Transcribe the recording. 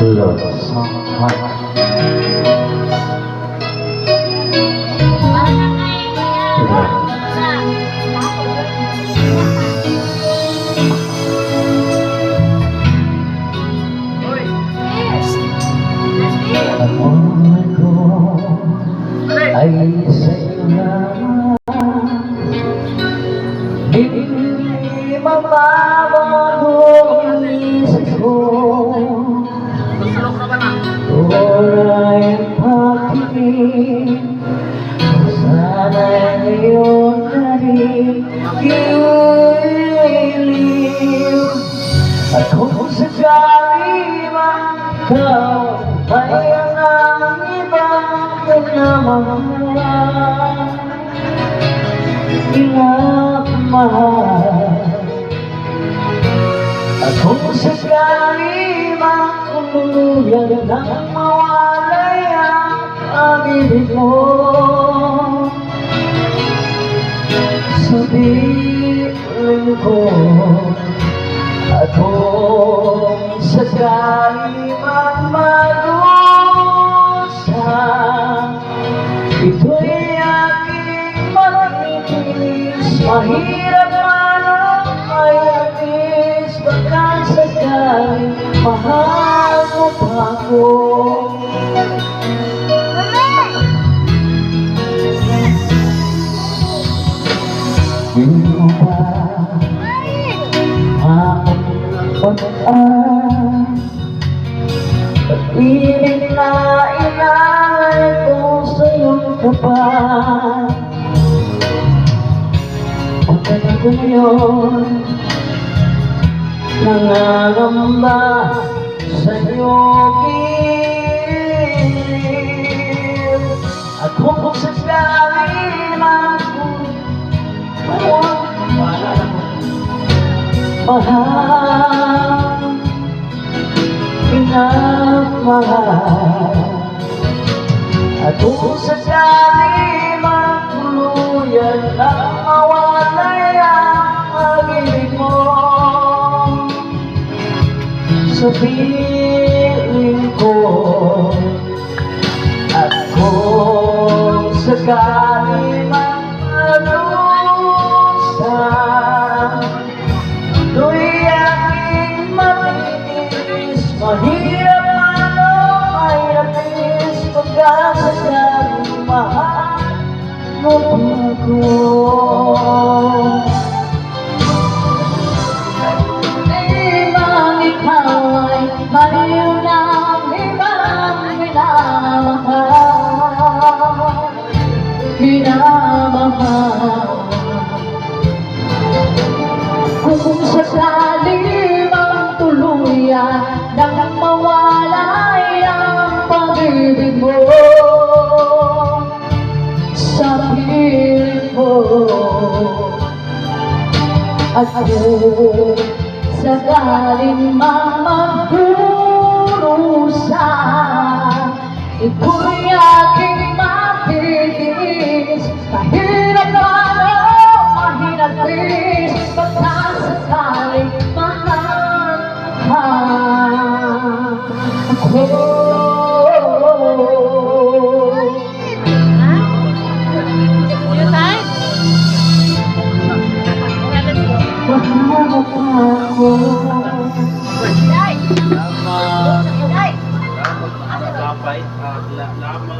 Love Song Heart Ang buhay ko ay sa'yo na kung sakali man ikaw Ay ang ibang pinamahal Inapamahal at kung sakali man tuluyan nang mawalay ang pag-ibig mo Sabihin ko At man malusa Ito'y aking manitilis Mahirap man ang ay atis Baka sakali mahal mo pa ako. Hindi mo ba makapagpagpaan Pag-ibig na inalay ko sa iyong kapan Pagkala ko ngayon Nangangamba sa piling At man wala na. Mo mahal pinagmahal at kung sakali magtuluyan ang mawalay ang pag-ibig mo. Sa kung sakaling mamagdurusa Ito'y aking matitis Mahirap man o mahinatis Pagkasakaling mahal ka ako Salamat. Salamat. Salamat.